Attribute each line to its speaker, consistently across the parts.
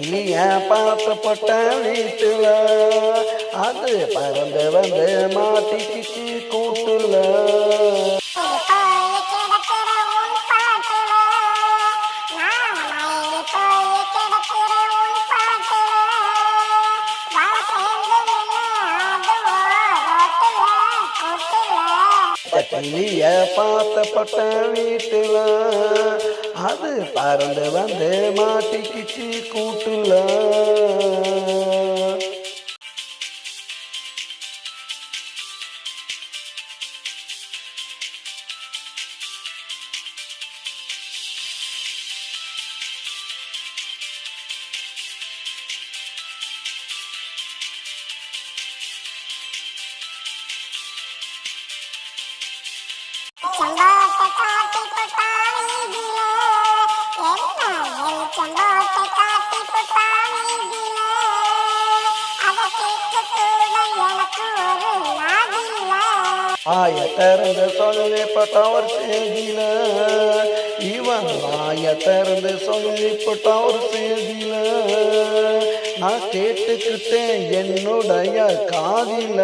Speaker 1: நீ நீய பார்க்கப்பட்ட வீட்டுல அது பறந்து வந்து மாட்டிக்கிச்சு கூட்டுல. நீய பார்த்தப்பட்ட வீட்டுல அது பறந்து வந்து மாட்டிக்கிச்சு கூட்டுல. ஆய திறந்து சொல்லிப்பட்டவர் செய்தில இவன் ஆய திறந்து சொல்லிப்பட்ட ஒரு செய்தில நான் கேட்டுக்கிட்டேன் என்னுடைய காதில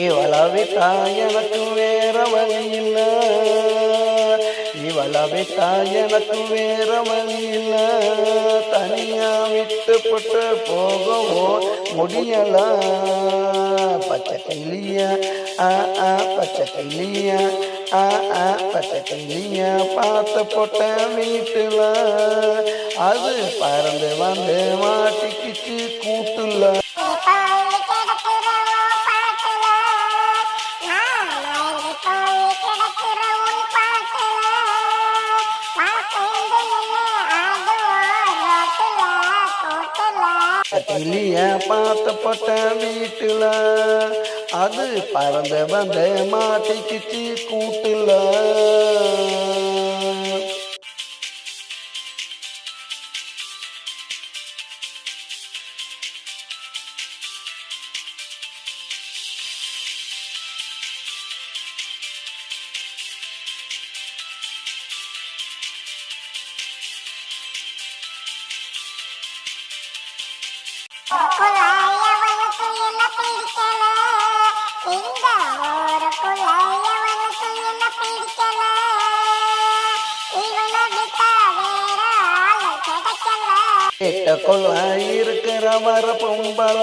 Speaker 1: இவ்வளவு தாய் எனக்கு வேற வழி இல்லை இவளை எனக்கு வேற வழி தனியா விட்டுப்பட்டு போகவோ முடியல. பச்சை கைலிய ஆ ஆ பச்சை கைலிய ஆ ஆ பச்சை கைலிய பார்த்து போட்ட வீட்டுல. அது பறந்து வந்து மாட்டிக்கிச்சு கூட்டுல. கிளிய பார்த்தப்பட்ட வீட்டுல அது பறந்து வந்து மாட்டிக்கிச்சு கூட்டுல. வீட்டுக்குள்ள இருக்கிற வர பொம்பள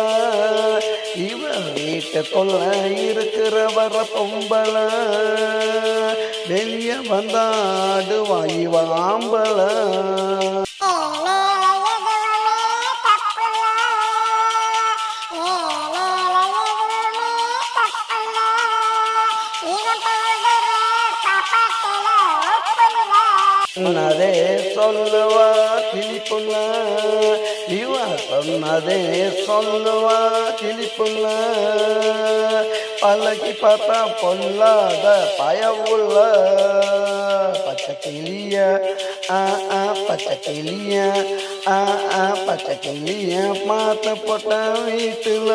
Speaker 1: இவன் வீட்டுக்குள்ள இருக்கிற வர பொம்பள. வெளியே வந்தாடுவாய் இவன் ஆம்பள சொன்னதே சொல்லுவா கிளிப்புள்ள இவ சொன்னதே சொல்லுவா கிளிப்புள்ள பழகி பார்த்தா பொல்லாத பயவுள்ள பச்சை கிளிய ஆ ஆ பச்சை கிளிய ஆ ஆ பச்சை கிளிய மாத்த போட்ட வீட்டுல.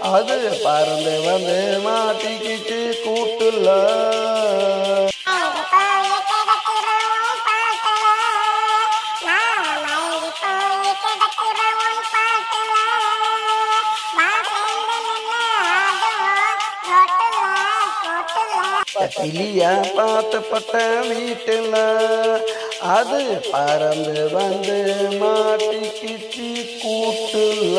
Speaker 1: அது பறந்து வந்து மாட்டிக்கிச்சு கூட்டுல. கத்திலியா பார்த்து பட்ட வீட்டில் அது பறந்து வந்து மாட்டிக்கிச்சு கூட்டுல.